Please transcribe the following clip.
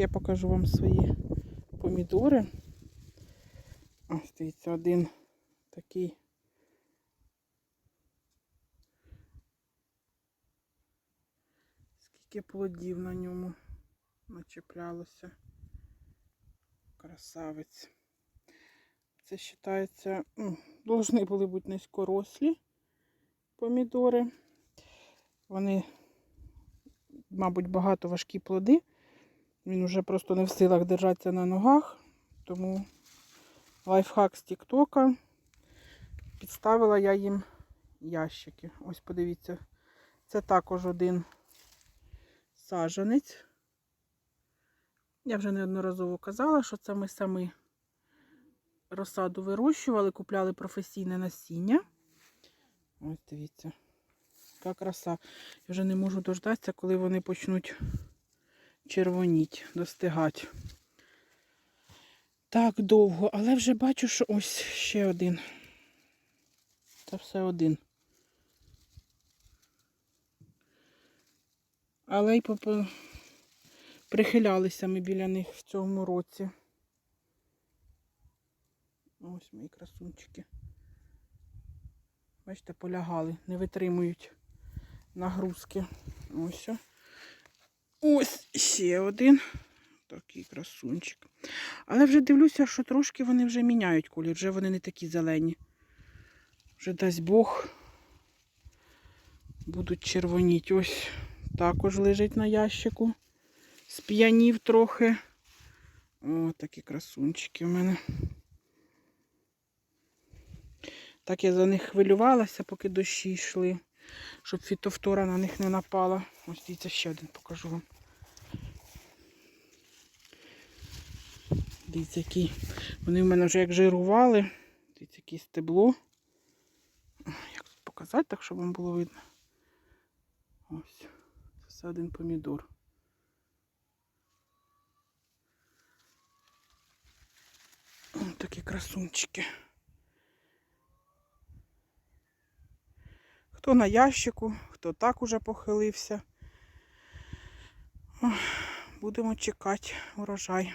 ще покажу вам свої помідори. Ось дивіться, один такий. Скільки плодів на ньому начеплялося. Красавець. Це вважається, ну, должны були бути низькорослі помідори. Вони, мабуть, багато важкі плоди. Він вже просто не в силах держатися на ногах. Тому лайфхак з Тіктока. Підставила я їм ящики. Ось подивіться. Це також один саджанець. Я вже неодноразово казала, що це ми самі розсаду вирощували, купляли професійне насіння. Ось дивіться, яка краса. Я вже не можу дождатися, коли вони почнуть червоніть, достигати. Так довго, але вже бачу, що ось ще один. Це все один. Але й попи... прихилялися ми біля них в цьому році. Ось мої красунчики. Бачите, полягали, не витримують нагрузки. Ось. Ось ще один. Такий красунчик. Але вже дивлюся, що трошки вони вже міняють колір, вже вони не такі зелені. Вже дасть Бог будуть червоніти. Ось також лежить на ящику. Сп'янів трохи. О, такі красунчики у мене. Так я за них хвилювалася, поки дощі йшли, щоб фітофтора на них не напала. Ось дивіться, ще один покажу вам. Дивіться, які. Вони в мене вже як жирували. Дивіться, яке стебло. Як тут показати, так, щоб вам було видно. Ось. Це один помідор. Ось такі красунчики. Хто на ящику, хто так уже похилився. Будемо чекати урожай.